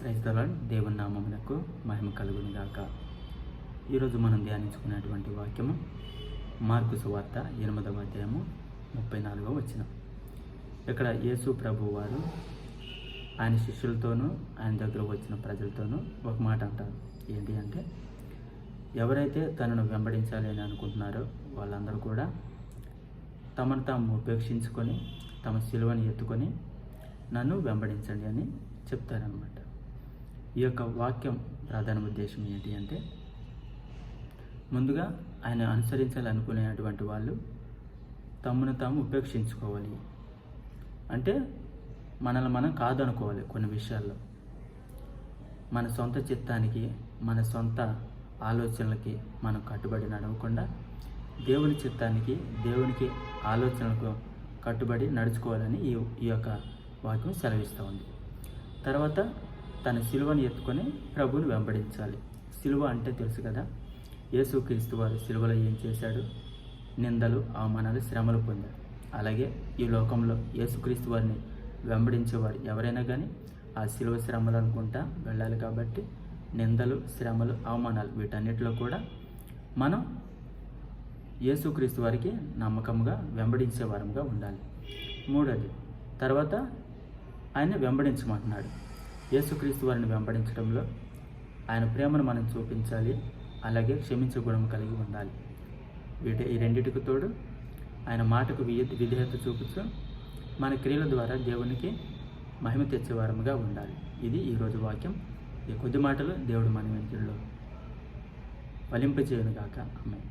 క్రైస్తవులను దేవుని నామమునకు మహిమ కలుగుని గాక. ఈరోజు మనం ధ్యానించుకున్నటువంటి వాక్యము మార్కు సువార్త ఎనిమిదవ అధ్యాయము ముప్పై నాలుగవ వచ్చిన ఇక్కడ యేసు ప్రభు వారు ఆయన శిష్యులతోనూ ఆయన దగ్గర వచ్చిన ప్రజలతోనూ ఒక మాట అంటారు. ఏంటి అంటే ఎవరైతే తనను వెంబడించాలి అని అనుకుంటున్నారో వాళ్ళందరూ కూడా తమను తాము ఉపేక్షించుకొని తమ సిలువని ఎత్తుకొని నన్ను వెంబడించండి అని చెప్తారనమాట ఈ యొక్క వాక్యం ప్రధాన ఉద్దేశం ఏంటి అంటే ముందుగా ఆయన అనుసరించాలనుకునేటువంటి వాళ్ళు తమను తాము ఉపేక్షించుకోవాలి. అంటే మనల్ని మనం కాదనుకోవాలి కొన్ని విషయాల్లో. మన సొంత చిత్తానికి మన సొంత ఆలోచనలకి మనం కట్టుబడి నడవకుండా దేవుని చిత్తానికి దేవునికి ఆలోచనలకు కట్టుబడి నడుచుకోవాలని ఈ ఈ యొక్క వాక్యం సెలవిస్తూ ఉంది. తర్వాత తన సిలువను ఎత్తుకొని ప్రభుని వెంబడించాలి. సిలువ అంటే తెలుసు కదా? యేసుక్రీస్తు వారు సిలువలో ఏం చేశాడు? నిందలు అవమానాలు శ్రమలు పొందాడు అలాగే ఈ లోకంలో యేసుక్రీస్తు వారిని వెంబడించేవారు ఎవరైనా కానీ ఆ సిలువ శ్రమలు అనుకుంటా వెళ్ళాలి కాబట్టి నిందలు శ్రమలు అవమానాలు వీటన్నిటిలో కూడా మనం యేసుక్రీస్తు వారికి నమ్మకంగా వెంబడించే వారంగా ఉండాలి. మూడోది తర్వాత ఆయన వెంబడించమంటున్నాడు. యేసుక్రీస్తు వారిని వెంబడించడంలో ఆయన ప్రేమను మనం చూపించాలి అలాగే క్షమించే గుణం కలిగి ఉండాలి. వీటి ఈ రెండింటికి తోడు ఆయన మాటకు విధేయత చూపుతూ మన క్రియల ద్వారా దేవునికి మహిమ తెచ్చే వారముగా ఉండాలి. ఇది ఈరోజు వాక్యం. ఈ కొద్ది మాటలు దేవుడు మన వెంటలో ఫలింపజేయను గాక అమ్మాయి